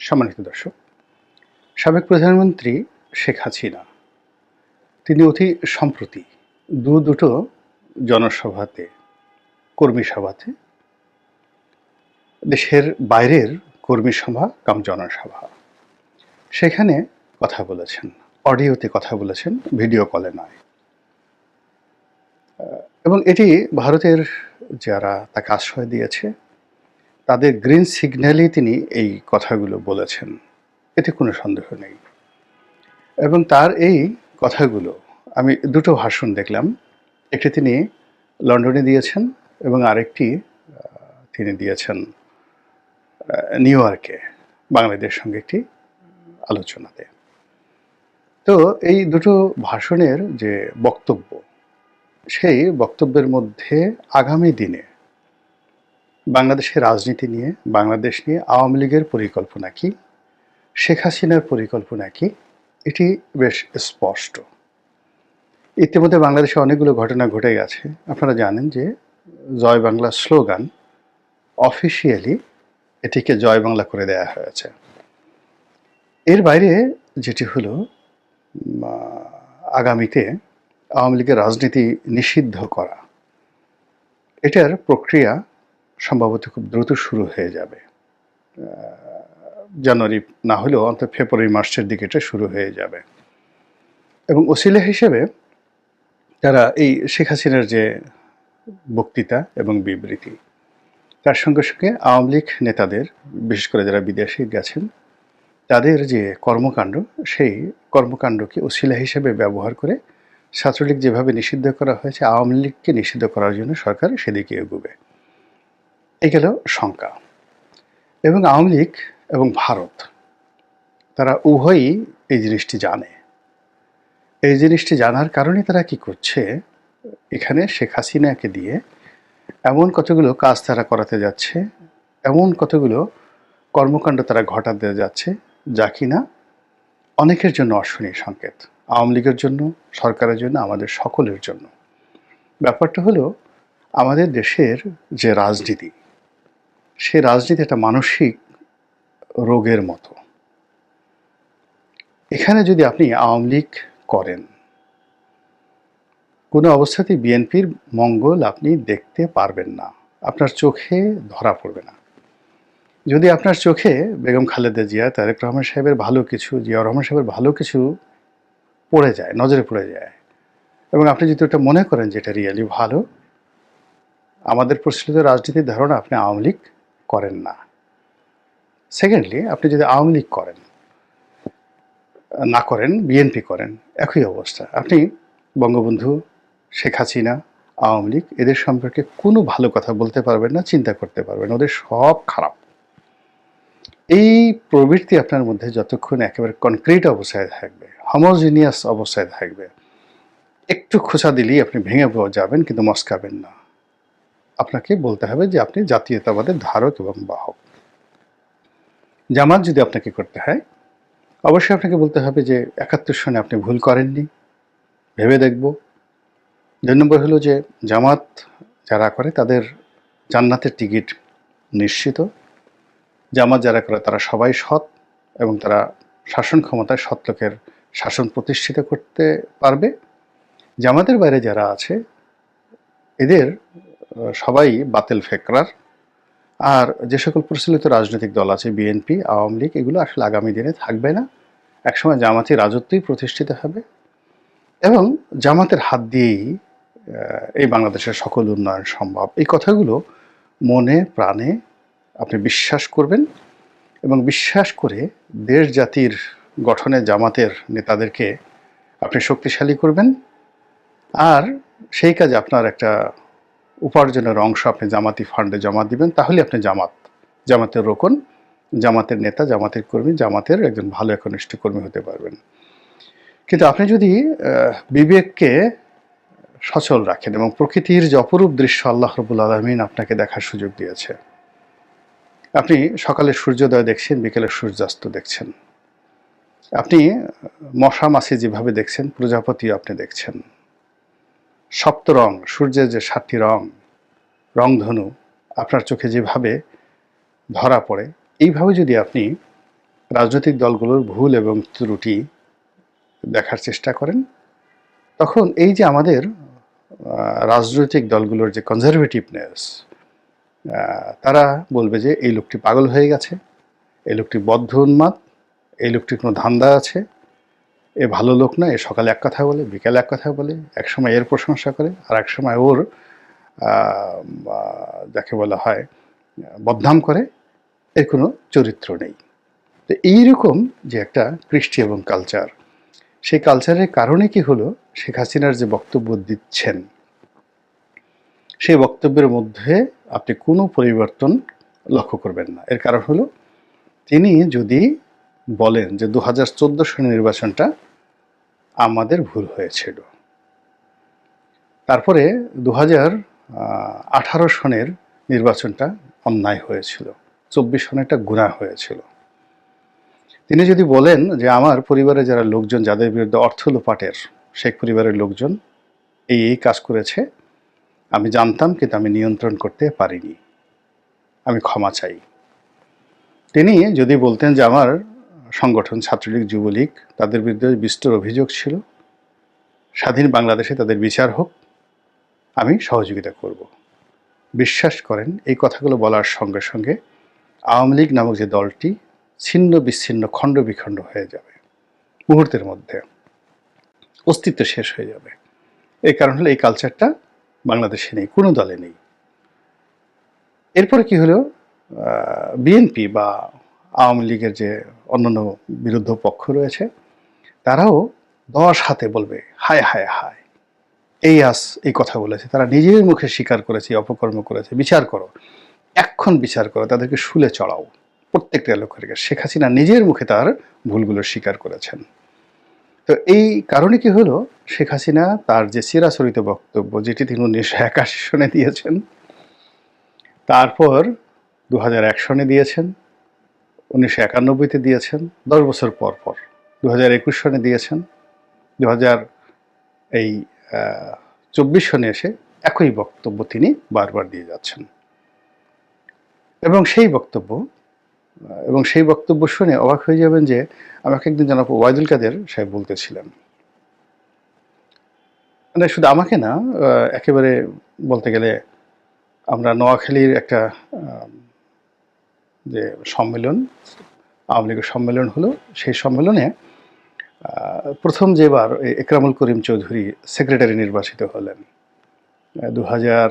সম্মানিত দর্শক, সাবেক প্রধানমন্ত্রী শেখ হাসিনা, তিনি অতি সম্প্রতি দু দুটো জনসভাতে, কর্মী সভাতে, দেশের বাইরের কর্মী সভা, কাম জনসভা, সেখানে কথা বলেছেন, অডিওতে কথা বলেছেন, ভিডিও কলে নয়। এবং এটি ভারতের যারা তাকে আশ্রয় দিয়েছে তাদের গ্রিন সিগন্যালেই তিনি এই কথাগুলো বলেছেন। এতে কোনো সন্দেহ নেই। এবং তার এই কথাগুলো আমি দুটো ভাষণ দেখলাম। একটি তিনি লন্ডনে দিয়েছেন এবং আরেকটি তিনি দিয়েছেন নিউ ইয়র্কে, বাংলাদেশের সঙ্গে একটি আলোচনাতে। তো এই দুটো ভাষণের যে বক্তব্য, সেই বক্তব্যের মধ্যে আগামী দিনে বাংলাদেশের রাজনীতি নিয়ে, বাংলাদেশ নিয়ে আওয়ামী লীগের পরিকল্পনা কি, শেখ হাসিনার পরিকল্পনা কি, এটি বেশ স্পষ্ট। ইতিমধ্যে বাংলাদেশে অনেকগুলো ঘটনা ঘটে গেছে। আপনারা জানেন যে জয় বাংলা স্লোগান অফিসিয়ালি এটিকে জয় বাংলা করে দেয়া হয়েছে। এর বাইরে যেটি হলো আগামীতে আওয়ামী লীগের রাজনীতি নিষিদ্ধ করা। এটার প্রক্রিয়া সম্ভবত খুব দ্রুত শুরু হয়ে যাবে। জানুয়ারি না হলেও অন্তত ফেব্রুয়ারি মার্চের দিকে এটা শুরু হয়ে যাবে। এবং ওসিলা হিসেবে তারা এই শেখ হাসিনার যে বক্তৃতা এবং বিবৃতি, তার সঙ্গে সঙ্গে আওয়ামী লীগ নেতাদের, বিশেষ করে যারা বিদেশে গেছেন, তাদের যে কর্মকাণ্ড, সেই কর্মকাণ্ডকে ওসিলা হিসেবে ব্যবহার করে ছাত্রলীগ যেভাবে নিষিদ্ধ করা হয়েছে, আওয়ামী লীগকে নিষিদ্ধ করার জন্য সরকার সেদিকে এগোবে। এই গেল শঙ্কা এবং আওয়ামী লীগ এবং ভারত, তারা উভয়ই এই জিনিসটি জানে। এই জিনিসটি জানার কারণে তারা কি করছে, এখানে শেখ হাসিনাকে দিয়ে এমন কতগুলো কাজ তারা করাতে যাচ্ছে, এমন কতগুলো কর্মকাণ্ড তারা ঘটাতে যাচ্ছে, যা কিনা অনেকের জন্য অশনীয় সংকেত। আওয়ামী লীগের জন্য, সরকারের জন্য, আমাদের সকলের জন্য। ব্যাপারটা হলো, আমাদের দেশের যে রাজনীতি সে রাজনীতি একটা মানসিক রোগের মতো। এখানে যদি আপনি আওয়ামী লীগ করেন, কোনো অবস্থাতেই বিএনপির মঙ্গল আপনি দেখতে পারবেন না। আপনার চোখে ধরা পড়বে না। যদি আপনার চোখে বেগম খালেদা জিয়া, তারেক রহমান সাহেবের ভালো কিছু জিয়া রহমান সাহেবের ভালো কিছু পড়ে যায়, নজরে পড়ে যায়, এবং আপনি যদি ওটা মনে করেন যে এটা রিয়েলি ভালো, আমাদের প্রচলিত রাজনীতির ধারণা আপনি আওয়ামী লীগ করেন না। সেকেন্ডলি আপনি যদি আওয়ামী লীগ করেন, না করেন বিএনপি করেন, একই অবস্থা। আপনি বঙ্গবন্ধু, শেখ হাসিনা, আওয়ামী লীগ, এদের সম্পর্কে কোনো ভালো কথা বলতে পারবেন না, চিন্তা করতে পারবেন ওদের সব খারাপ। এই প্রবৃত্তি আপনার মধ্যে যতক্ষণ একেবারে কনক্রিট অবস্থায় থাকবে হোমোজিনিয়াস অবস্থায় থাকবে, একটু খোঁচা দিলেই আপনি ভেঙে যাবেন, কিন্তু মস্কাবেন না। আপনাকে বলতে হবে যে আপনি জাতীয়তাবাদের ধারক এবং বাহক। জামাত যদি আপনাকে করতে হয়, অবশ্যই আপনাকে বলতে হবে যে একাত্তর সনে আপনি ভুল করেননি। ভেবে দেখব। দুই নম্বর হলো যে জামাত যারা করে তাদের জান্নাতের টিকিট নিশ্চিত। জামাত যারা করে তারা সবাই সৎ এবং তারা শাসন ক্ষমতায় সৎ লোকের শাসন প্রতিষ্ঠিত করতে পারবে। জামাতের বাইরে যারা আছে, এদের সবাই বাতিল ফেকরার। আর যে সকল প্রচলিত রাজনৈতিক দল আছে, বিএনপি, আওয়ামী লীগ, এগুলো আসলে আগামী দিনে থাকবে না। একসময় জামাতি রাজত্বই প্রতিষ্ঠিত হবে। এবং জামাতের হাত দিয়েই এই বাংলাদেশের সকল উন্নয়ন সম্ভব। এই কথাগুলো মনে, প্রাণে আপনি বিশ্বাস করবেন এবং বিশ্বাস করে দেশ জাতির গঠনে জামাতের নেতাদেরকে আপনি শক্তিশালী করবেন। আর সেই কাজে আপনার একটা উপার্জনের অংশ আপনি জামাতি ফান্ডে জমা দিবেন, তাহলে আপনি জামাত। জামাতের রোকন, জামাতের নেতা, জামাতের কর্মী, জামাতের একজন ভালো একনিষ্ঠ কর্মী হতে পারবেন। কিন্তু আপনি যদি বিবেককে সচল রাখেন এবং প্রকৃতির যে অপরূপ দৃশ্য আল্লাহ রবুল আলমিন আপনাকে দেখার সুযোগ দিয়েছে। আপনি সকালে সূর্যোদয় দেখছেন, বিকেলে সূর্যাস্ত দেখছেন। আপনি মশা মাছি যেভাবে দেখছেন, প্রজাপতিও আপনি দেখছেন। সপ্ত রং, সূর্যের যে সাতটি রং, রংধনু, আপনার চোখে যেভাবে ধরা পড়ে, এইভাবে যদি আপনি রাজনৈতিক দলগুলোর ভুল এবং ত্রুটি দেখার চেষ্টা করেন, তখন এই যে আমাদের রাজনৈতিক দলগুলোর যে কনজারভেটিভনেস তারা বলবে যে, এই লোকটি পাগল হয়ে গেছে, এই লোকটি বদ্ধ উন্মাদ, এই লোকটির কোনো ধান্দা আছে এ ভালো লোক না, এ সকালে এক কথা বলে, বিকালে এক কথা বলে, এক সময় এর প্রশংসা করে, আর এক সময় ওর যাকে বলা হয়, বদনাম করে, এর কোনো চরিত্র নেই। তো এইরকম যে একটা কৃষ্টি এবং কালচার সেই কালচারের কারণে কি হলো? শেখ হাসিনার যে বক্তব্য দিচ্ছেন, সেই বক্তব্যের মধ্যে আপনি কোনো পরিবর্তন লক্ষ্য করবেন না। এর কারণ হলো, তিনি যদি বলেন যে দু হাজার চোদ্দ সনের নির্বাচনটা আমাদের ভুল হয়েছিল। তারপরে দু আঠারো সনের নির্বাচনটা অন্যায় হয়েছিল। চব্বিশ সনেরটা গুণা হয়েছিল। তিনি যদি বলেন যে আমার পরিবারে যারা লোকজন, যাদের বিরুদ্ধে অর্থ লোপাটের শেখ পরিবারের লোকজন এই এই কাজ করেছে, আমি জানতাম কিন্তু আমি নিয়ন্ত্রণ করতে পারিনি। আমি ক্ষমা চাই। তিনি যদি বলতেন যে আমার সংগঠন ছাত্রলীগ, যুবলীগ, তাদের বিরুদ্ধে বিস্তর অভিযোগ ছিল। স্বাধীন বাংলাদেশে তাদের বিচার হোক, আমি সহযোগিতা করব। বিশ্বাস করেন, এই কথাগুলো বলার সঙ্গে সঙ্গে আওয়ামী লীগ নামক যে দলটি ছিন্ন বিচ্ছিন্ন, খণ্ড বিখণ্ড হয়ে যাবে। মুহূর্তের মধ্যে অস্তিত্ব শেষ হয়ে যাবে। এই কারণ হলো, এই কালচারটা বাংলাদেশে নেই, কোনো দলে নেই। এরপরে কি হলো? বিএনপি বা আওয়ামী লীগের যে অন্যান্য বিরুদ্ধ পক্ষ রয়েছে, তারাও দশ হাতে বলবে, হায় হায় হায়। এই আস, এই কথা বলেছে। তারা নিজের মুখে স্বীকার করেছে, অপকর্ম করেছে। বিচার করো। এখন বিচার করো, তাদেরকে শুলে চড়াও। প্রত্যেকটা লক্ষ্য রেখে। শেখ হাসিনা নিজের মুখে তার ভুলগুলো স্বীকার করেছেন। তো এই কারণে কি হলো? শেখ হাসিনা তার যে চিরাচরিত বক্তব্য, যেটি তিনি উনিশশো একাশি সনে দিয়েছেন, তারপর দু হাজার এক সনে দিয়েছেন উনিশশো একানব্বইতে দিয়েছেন, দশ বছর পর পর। দু হাজার একুশ সনে দিয়েছেন দু হাজার এই চব্বিশ সনে এসে একই বক্তব্য তিনি বারবার দিয়ে যাচ্ছেন। এবং সেই বক্তব্য এবং সেই বক্তব্য শুনে অবাক হয়ে যাবেন যে আমাকে একদিন জনাব ওয়াইদুল কাদের সাহেব বলতেছিলেন। মানে শুধু আমাকে না একেবারে বলতে গেলে আমরা নোয়াখালীর একটা যে সম্মেলন, আওয়ামী লীগের সম্মেলন হলো, সেই সম্মেলনে প্রথম যেবার একরামুল করিম চৌধুরী সেক্রেটারি নির্বাচিত হলেন দু হাজার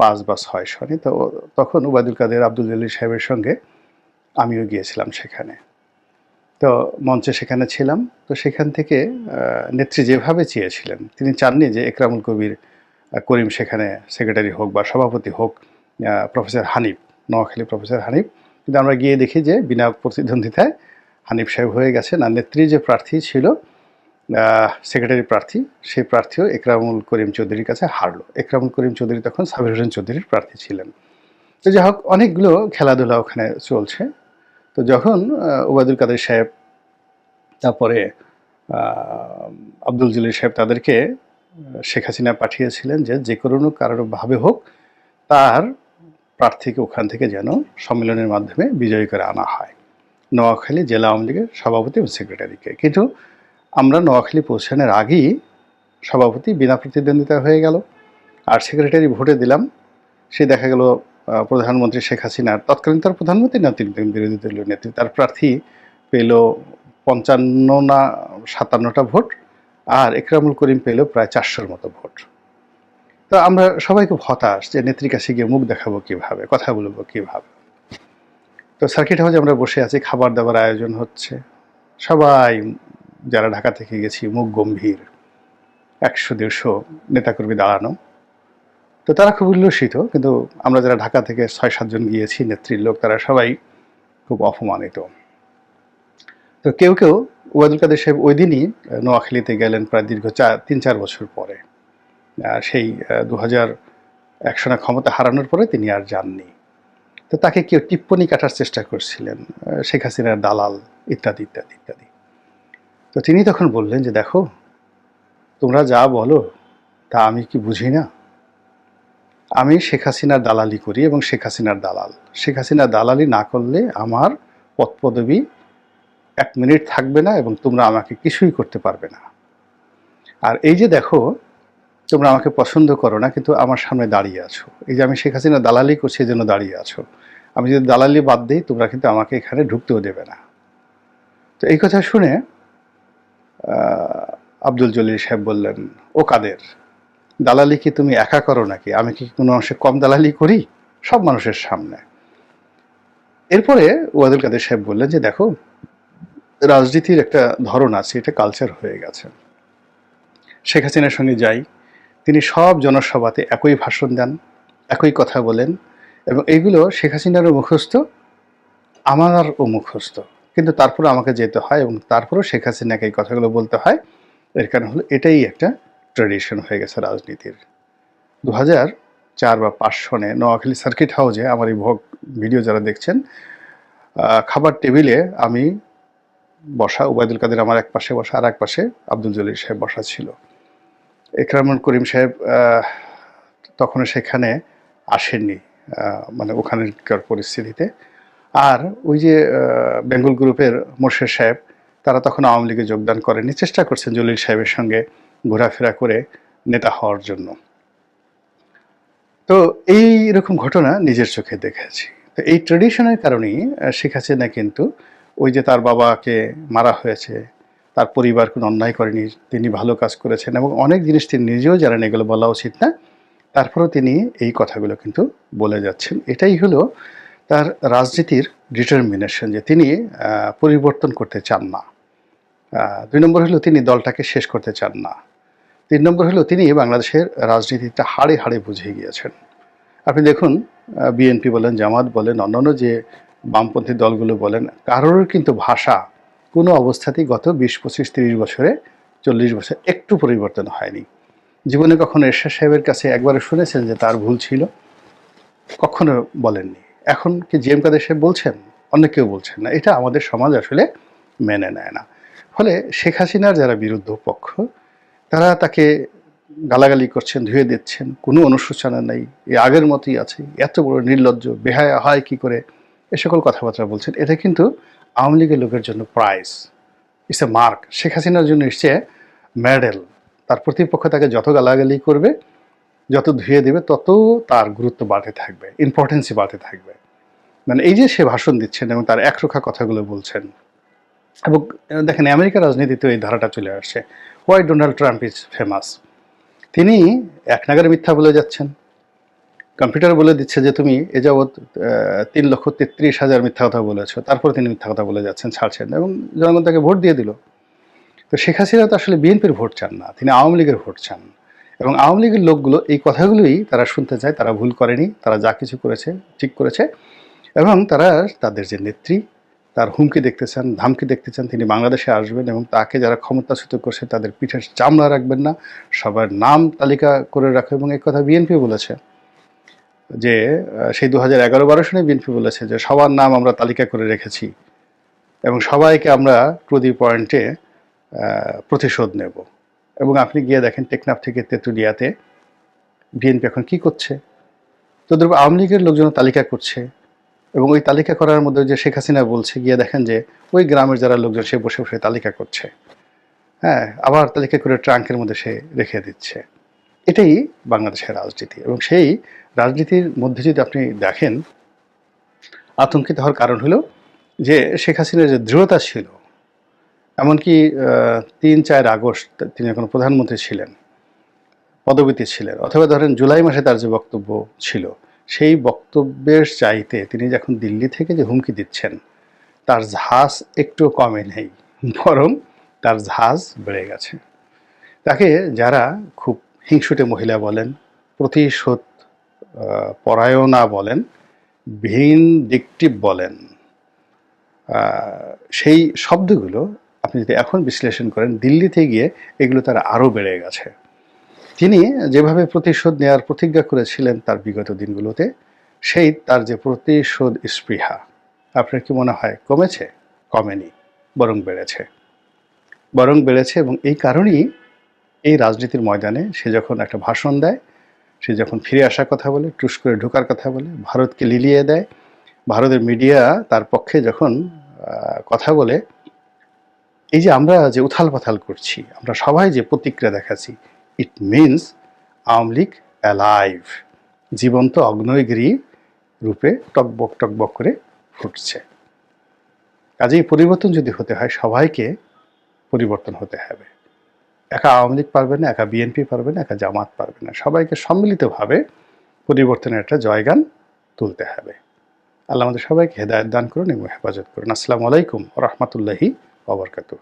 পাঁচ বা ছয় সনে, তো তখন উবায়দুল কাদের, আব্দুল জলিল সাহেবের সঙ্গে আমিও গিয়েছিলাম সেখানে। তো মঞ্চে সেখানে ছিলাম, তো সেখান থেকে নেত্রী যেভাবে চেয়েছিলেন, তিনি চাননি যে একরামুল কবির করিম সেখানে সেক্রেটারি হোক বা সভাপতি হোক প্রফেসর হানিফ, নোয়াখালী প্রফেসর হানিফ কিন্তু আমরা গিয়ে দেখি যে বিনা প্রতিদ্বন্দ্বিতায় হানিফ সাহেব হয়ে গেছেন। আর নেত্রী যে প্রার্থী ছিল সেক্রেটারি প্রার্থী সেই প্রার্থীও একরামুল করিম চৌধুরীর কাছে হারলো। একরামুল করিম চৌধুরী তখন সাবির হোসেন চৌধুরীর প্রার্থী ছিলেন। তো যাই হোক, অনেকগুলো খেলাধুলা ওখানে চলছে। তো যখন ওবায়দুল কাদের সাহেব, তারপরে আব্দুল জলিল সাহেব তাদেরকে শেখ হাসিনা পাঠিয়েছিলেন যে যে কোনো কারোভাবে হোক, তার প্রার্থীকে ওখান থেকে যেন সম্মেলনের মাধ্যমে বিজয়ী করে আনা হয়। নোয়াখালী জেলা আওয়ামী লীগের সভাপতি এবং সেক্রেটারিকে। কিন্তু আমরা নোয়াখালী পৌঁছানোর আগেই সভাপতি বিনা প্রতিদ্বন্দ্বিতা হয়ে গেল। আর সেক্রেটারি ভোটে দিলাম। সে দেখা গেল প্রধানমন্ত্রী শেখ হাসিনার, তৎকালীন তার প্রধানমন্ত্রী না, তিনি বিরোধী দলীয় নেত্রী, তার প্রার্থী পেল পঞ্চান্ন না সাতান্নটা ভোট, আর একরামুল করিম পেল প্রায় চারশোর মতো ভোট। তো আমরা সবাই খুব হতাশ যে নেত্রীর কাছে গিয়ে মুখ দেখাবো কীভাবে, কথা বলব কীভাবে। তো সার্কিট হাউসে আমরা বসে আছি, খাবার দাবার আয়োজন হচ্ছে। সবাই যারা ঢাকা থেকে গেছি, মুখ গম্ভীর। একশো, দেড়শো নেতাকর্মী দাঁড়ানো। তো তারা খুব উল্লসিত, কিন্তু আমরা যারা ঢাকা থেকে ছয় সাতজন গিয়েছি, নেত্রীর লোক, তারা সবাই খুব অপমানিত। তো কেউ কেউ ওয়াদুল কাদের সাহেব ওই দিনই নোয়াখালীতে গেলেন প্রায় দীর্ঘ চার তিন চার বছর পরে। সেই দু হাজার একশোনা ক্ষমতা হারানোর পরে তিনি আর যাননি। তো তাকে কেউ টিপ্পনি কাটার চেষ্টা করছিলেন শেখ হাসিনার দালাল ইত্যাদি ইত্যাদি ইত্যাদি। তো তিনি তখন বললেন যে, দেখো, তোমরা যা বলো, তা আমি কি বুঝি না? আমি শেখ হাসিনার দালালি করি এবং শেখ হাসিনার দালাল। শেখ হাসিনার দালালি না করলে আমার পদ পদবি এক মিনিট থাকবে না এবং তোমরা আমাকে কিছুই করতে পারবে না। আর এই যে দেখো তোমরা আমাকে পছন্দ করো না, কিন্তু আমার সামনে দাঁড়িয়ে আছো। এই যে আমি শেখ হাসিনা দালালি করছি, এই জন্য দাঁড়িয়ে আছো। আমি যদি দালালি বাদ দিই, তোমরা কিন্তু আমাকে এখানে ঢুকতেও দেবে না। তো এই কথা শুনে আব্দুল জলিল সাহেব বললেন, ও কাদের? দালালি কি তুমি একা করো নাকি? আমি কি কোনো অংশে কম দালালি করি? সব মানুষের সামনে। এরপরে ওয়াদুল কাদের সাহেব বললেন যে, দেখো, রাজনীতির একটা ধরন আছে, এটা কালচার হয়ে গেছে। শেখ হাসিনার সঙ্গে যাই তিনি সব জনসভাতে একই ভাষণ দেন, একই কথা বলেন এবং এইগুলো শেখ হাসিনারও মুখস্থ, আমারও মুখস্থ। কিন্তু তারপরে আমাকে যেতে হয় এবং তারপরেও শেখ হাসিনাকে এই কথাগুলো বলতে হয়। এর কারণ হলো এটাই একটা ট্র্যাডিশন হয়ে গেছে রাজনীতির। দু হাজার চার বা পাঁচ সনে নোয়াখালী সার্কিট হাউসে আমার এই ভোগ ভিডিও যারা দেখছেন খাবার টেবিলে আমি বসা, উবায়দুল কাদের আমার এক পাশে বসা আর এক পাশে আব্দুল জলিল সাহেব বসা ছিল। একরামুল করিম সাহেব আহ, তখনও সেখানে আসেননি মানে ওখানকার পরিস্থিতিতে। আর ওই যে বেঙ্গল গ্রুপের মোর্শেদ সাহেব তারা তখন আওয়ামী লীগে যোগদান করেনি চেষ্টা করছেন জলিল সাহেবের সঙ্গে ঘোরাফেরা করে নেতা হওয়ার জন্য। তো এই রকম ঘটনা নিজের চোখে দেখেছি। তো এই ট্রেডিশনের কারণেই শেখ হাসিনা কিন্তু ওই যে তার বাবাকে মারা হয়েছে তার পরিবার কোনো অন্যায় করেনি, তিনি ভালো কাজ করেছেন এবং অনেক জিনিস তিনি নিজেও জানেন, এগুলো বলা উচিত না। তারপরেও তিনি এই কথাগুলো কিন্তু বলে যাচ্ছেন। এটাই হলো তার রাজনীতির ডিটারমিনেশন যে তিনি পরিবর্তন করতে চান না। দুই নম্বর হলো তিনি দলটাকে শেষ করতে চান না। তিন নম্বর হলো তিনি বাংলাদেশের রাজনীতিটা হাড়ে হাড়ে বুঝে গিয়েছেন। আপনি দেখুন বিএনপি বলেন, জামাত বলেন, অন্যান্য যে বামপন্থী দলগুলো বলেন, কারোর কিন্তু ভাষা কোনো অবস্থাতেই গত বিশ, পঁচিশ, তিরিশ বছরে, চল্লিশ বছর একটু পরিবর্তন হয়নি। জীবনে কখনো এরশাদ সাহেবের কাছে একবারে শুনেছেন যে তার ভুল ছিল? কখনো বলেননি। এখন কি জি এম কাদের সাহেব বলছেন? অন্য কেউ বলছেন না। এটা আমাদের সমাজ আসলে মেনে নেয় না। ফলে শেখ হাসিনার যারা বিরুদ্ধ পক্ষ, তারা তাকে গালাগালি করছেন, ধুয়ে দিচ্ছেন। কোনো অনুশোচনা নেই। এ আগের মতোই আছে। এত বড় নির্লজ্জ, বেহায়া হয় কি করে? এ সকল কথাবার্তা বলছেন। এটা কিন্তু আওয়ামী লীগের লোকের জন্য প্রাইজ ইটস মার্ক শেখ হাসিনার জন্য এসছে মেডেল তার প্রতিপক্ষ তাকে যত গালাগালি করবে, যত ধুয়ে দেবে, তত তার গুরুত্ব বাড়তে থাকবে ইম্পর্টেন্সই বাড়তে থাকবে। মানে এই যে সে ভাষণ দিচ্ছেন এবং তার একরোখা কথাগুলো বলছেন, এবং দেখেন আমেরিকার রাজনীতিতে এই ধারাটা চলে আসছে। Why Donald Trump is famous তিনি এক নাগারে মিথ্যা বলে যাচ্ছেন। কম্পিউটার বলে দিচ্ছে যে তুমি এ যাবৎ তিন লক্ষ তেত্রিশ হাজার মিথ্যা কথা বলেছ। তারপর তিনি মিথ্যা কথা বলে যাচ্ছেন, ছাড়ছেন এবং জনগণ তাকে ভোট দিয়ে দিল। তো শেখ হাসিনা তো আসলে বিএনপির ভোট চান না, তিনি আওয়ামী লীগের ভোট চান। এবং আওয়ামী লীগের লোকগুলো এই কথাগুলোই তারা শুনতে চায়, তারা ভুল করেনি, তারা যা কিছু করেছে, ঠিক করেছে। এবং তারা তাদের যে নেত্রী, তার হুমকি দেখতে চান, ধামকি দেখতে চান, তিনি বাংলাদেশে আসবেন এবং তাকে যারা ক্ষমতাচ্যুত করছে, তাদের পিঠের চামড়া রাখবেন না, সবার নাম তালিকা করে রাখো। এবং এই কথা বিএনপি বলেছে। যে সেই দু হাজার এগারো বারো সনে বিএনপি বলেছে যে, সবার নাম আমরা তালিকা করে রেখেছি এবং সবাইকে আমরা টু পয়েন্টে প্রতিশোধ নেব। এবং আপনি গিয়ে দেখেন টেকনাফ থেকে তেঁতুলিয়াতে বিএনপি এখন কি করছে। তোদের আওয়ামী লীগের লোকজন তালিকা করছে এবং ওই তালিকা করার মধ্যে যে শেখ হাসিনা বলছে, গিয়ে দেখেন যে, ওই গ্রামের যারা লোকজন সে বসে বসে তালিকা করছে। হ্যাঁ আবার তালিকা করে ট্রাঙ্কের মধ্যে সে রেখে দিচ্ছে। এটাই বাংলাদেশের রাজনীতি। এবং সেই রাজনীতির মধ্যে যদি আপনি দেখেন, আতঙ্কিত হওয়ার কারণ হলো যে শেখ হাসিনার যে দৃঢ়তা ছিল, এমনকি তিন চার আগস্ট তিনি এখন প্রধানমন্ত্রী ছিলেন পদবীতে ছিলেন, অথবা ধরেন জুলাই মাসে তার যে বক্তব্য ছিল, সেই বক্তব্যের চাইতে তিনি যখন দিল্লি থেকে যে হুমকি দিচ্ছেন, তার ঝাঁজ একটু কমে নেই, বরং তার ঝাঁজ বেড়ে গেছে। তাকে যারা খুব হিংসুটে মহিলা বলেন, প্রতিশোধ পরায়ণা বলেন, ভিনডিকটিভ বলেন। সেই শব্দগুলো আপনি যদি এখন বিশ্লেষণ করেন, দিল্লিতে গিয়ে এগুলো তার আরও বেড়ে গেছে। তিনি যেভাবে প্রতিশোধ নেওয়ার প্রতিজ্ঞা করেছিলেন তার বিগত দিনগুলোতে, সেই তার যে প্রতিশোধ স্পৃহা, আপনার কি মনে হয় কমেছে? কমেনি, বরং বেড়েছে। বরং বেড়েছে এবং এই কারণেই এই রাজনীতির ময়দানে সে যখন একটা ভাষণ দেয়, সে যখন ফিরে আসার কথা বলে, টুস করে ঢোকার কথা বলে, ভারতকে লিলিয়ে দেয়, ভারতের মিডিয়া তার পক্ষে যখন কথা বলে, এই যে আমরা যে উথাল পাথাল করছি, আমরা সবাই যে প্রতিক্রিয়া দেখাচ্ছি it means Awami League alive জীবন্ত অগ্নয়গিরি রূপে টকবক টকবক করে ফুটছে। কাজেই পরিবর্তন যদি হতে হয়, সবাইকে পরিবর্তন হতে হবে। একা আওয়ামী লীগ পারবে না, একা বিএনপি পারবে না, একা জামাত পারবে না। সবাইকে সম্মিলিতভাবে পরিবর্তনের একটা জয়গান তুলতে হবে। আল্লাহ আমাদের সবাইকে হেদায়ত দান করুন এবং হেফাজত করুন। আসসালামু আলাইকুম রহমতুল্লাহি ওবরকাতু